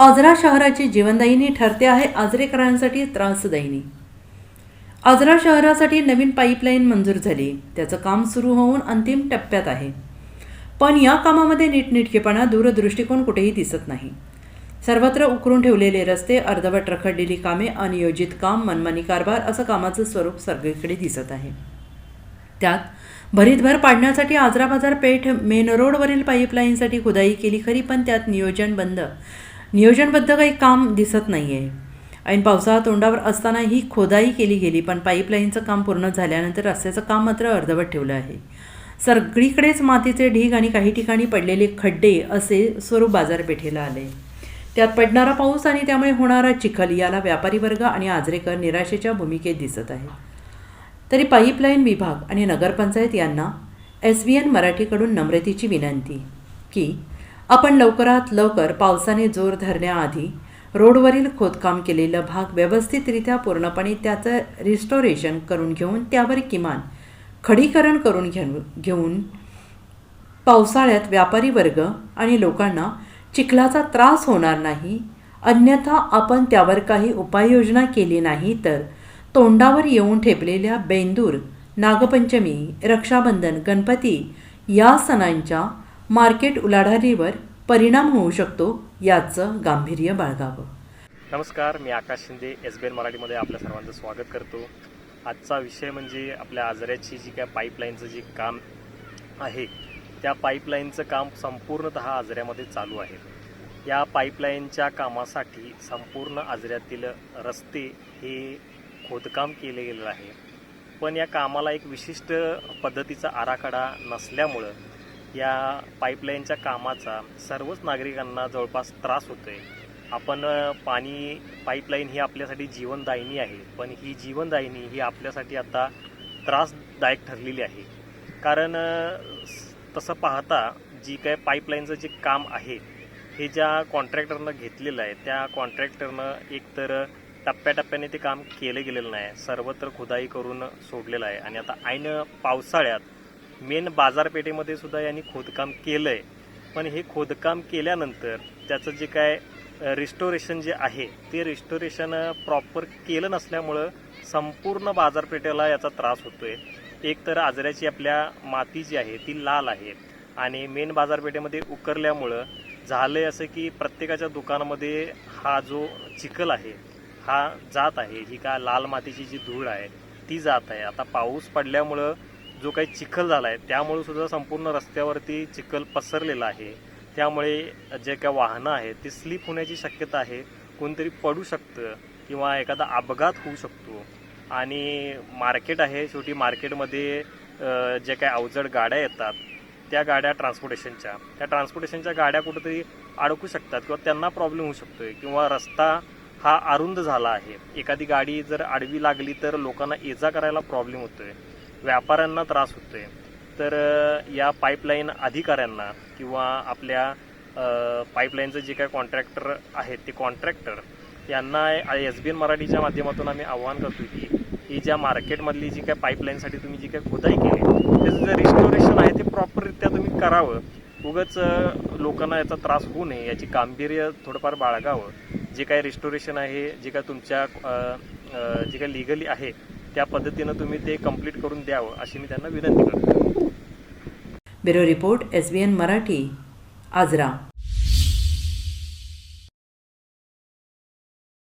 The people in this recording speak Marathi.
आजरा शहराची जीवनदायिनी ठरते आहे आजरेकरांसाठी त्रासदायिनी. आजरा शहरासाठी नवीन पाईपलाईन मंजूर झाली. त्याचं काम सुरू होऊन अंतिम टप्प्यात आहे. पण या कामामध्ये नीटनेटकेपणा दूरदृष्टिकोन कुठेही दिसत नाही. सर्वत्र उकरून ठेवलेले रस्ते अर्धवट रखडलेली कामे अनियोजित काम मनमानी कारभार असं कामाचं स्वरूप सगळीकडे दिसत आहे. त्यात भरीतभर पाडण्यासाठी आजरा बाजार पेठ मेन रोडवरील पाईपलाईनसाठी खुदाई केली खरी पण त्यात नियोजन बंद. नियोजनबद्ध काही काम दिसत नाही आहे ऐन पावसाळा तोंडावर असताना ही खोदाई केली गेली पण पाईपलाईनचं काम पूर्ण झाल्यानंतर रस्त्याचं काम मात्र अर्धवट ठेवलं आहे. सगळीकडेच मातीचे ढीग आणि काही ठिकाणी पडलेले खड्डे असे स्वरूप बाजारपेठेला आले. त्यात पडणारा पाऊस आणि त्यामुळे होणारा चिखल याला व्यापारी वर्ग आणि आजरेकर निराशेच्या भूमिकेत दिसत आहे तरी पाईपलाईन विभाग आणि नगरपंचायत यांना एस व्ही एन मराठीकडून नम्रतेची विनंती की आपण लवकरात लवकर पावसाने जोर धरण्याआधी रोडवरील खोदकाम केलेलं भाग व्यवस्थितरित्या पूर्णपणे त्याचं रिस्टोरेशन करून घेऊन त्यावर किमान खडीकरण करून घेऊन घेऊन पावसाळ्यात व्यापारी वर्ग आणि लोकांना चिखलाचा त्रास होणार नाही अन्यथा आपण त्यावर काही उपाययोजना केली नाही तर तोंडावर येऊन ठेपलेल्या बेंदूर नागपंचमी रक्षाबंधन गणपती या सणांच्या मार्केट उलाढालीवर परिणाम होऊ शकतो याचं गांभीर्य बाळगावं. नमस्कार मी Akash Shinde S B N मराठीमध्ये आपल्या सर्वांचं स्वागत करतो. आजचा विषय म्हणजे आपल्या आजऱ्याची जी काय पाईपलाईनचं जे काम आहे त्या पाईपलाईनचं काम संपूर्णतः आजऱ्यामध्ये चालू आहे. या पाईपलाईनच्या कामासाठी संपूर्ण आजऱ्यातील रस्ते हे खोदकाम केले गेलेलं आहे. पण या कामाला एक विशिष्ट पद्धतीचा आराखडा नसल्यामुळं या पाईपलाईनच्या कामाचा सर्वच नागरिकांना जवळपास त्रास होतोय. आपण पाणी पाईपलाईन ही आपल्यासाठी जीवनदायिनी आहे. पण ही जीवनदायिनी ही आपल्यासाठी आता त्रासदायक ठरलेली आहे. कारण तसं पाहता जी काय पाईपलाईनचं जे काम आहे हे ज्या कॉन्ट्रॅक्टरनं घेतलेलं आहे त्या कॉन्ट्रॅक्टरनं एकतर टप्प्याटप्प्याने ते काम केलं गेलेलं नाही. सर्वत्र खुदाई करून सोडलेलं आहे. आणि आता ऐन पावसाळ्यात मेन बाजारपेठेमध्ये सुद्धा यांनी खोदकाम केलं आहे पण हे खोदकाम केल्यानंतर त्याचं जे काय रिस्टोरेशन जे आहे ते रिस्टोरेशन प्रॉपर केलं नसल्यामुळं संपूर्ण बाजारपेठेला याचा त्रास होतोय. एक तर आजऱ्याची आपल्या माती जी आहे ती लाल आहे आणि मेन बाजारपेठेमध्ये उकरल्यामुळं झालंय असं की प्रत्येकाच्या दुकानामध्ये हा जो चिखल आहे हा जात आहे ही का लाल मातीची जी धूळ आहे ती जात आहे. आता पाऊस पडल्यामुळं जो काही चिखल झाला आहे त्यामुळे सुद्धा संपूर्ण रस्त्यावरती चिखल पसरलेला आहे. त्यामुळे जे काय वाहनं आहेत ती स्लिप होण्याची शक्यता आहे. कोणतरी पडू शकतं किंवा एखादा अपघात होऊ शकतो. आणि मार्केट आहे शेवटी मार्केटमध्ये जे काय अवजड गाड्या येतात त्या गाड्या ट्रान्सपोर्टेशनच्या. त्या ट्रान्सपोर्टेशनच्या गाड्या कुठेतरी अडकू शकतात किंवा त्यांना प्रॉब्लेम होऊ शकतोय किंवा रस्ता हा अरुंद झाला आहे. एखादी गाडी जर आडवी लागली तर लोकांना इजा करायला प्रॉब्लेम होतो आहे व्यापाऱ्यांना त्रास होतोय. तर या पाईपलाईन अधिकाऱ्यांना किंवा आपल्या पाईपलाईनचं जे काय कॉन्ट्रॅक्टर आहेत ते कॉन्ट्रॅक्टर यांना एस बी एन मराठीच्या माध्यमातून आम्ही आव्हान करतो की ही ज्या मार्केटमधली जी काय पाईपलाईनसाठी तुम्ही जी काय खुदाई केली त्याचं जे रिस्टोरेशन आहे ते प्रॉपररित्या तुम्ही करावं. उगच लोकांना याचा त्रास होऊ नये याची गांभीर्य थोडंफार बाळगावं. जे काय रिस्टोरेशन आहे जे काय तुमच्या जे काय लिगली आहे त्या पद्धतीनं तुम्ही ते कंप्लीट करून द्यावं अशी मी त्यांना विनंती करतो. Bureau report S B N Marathi Ajara.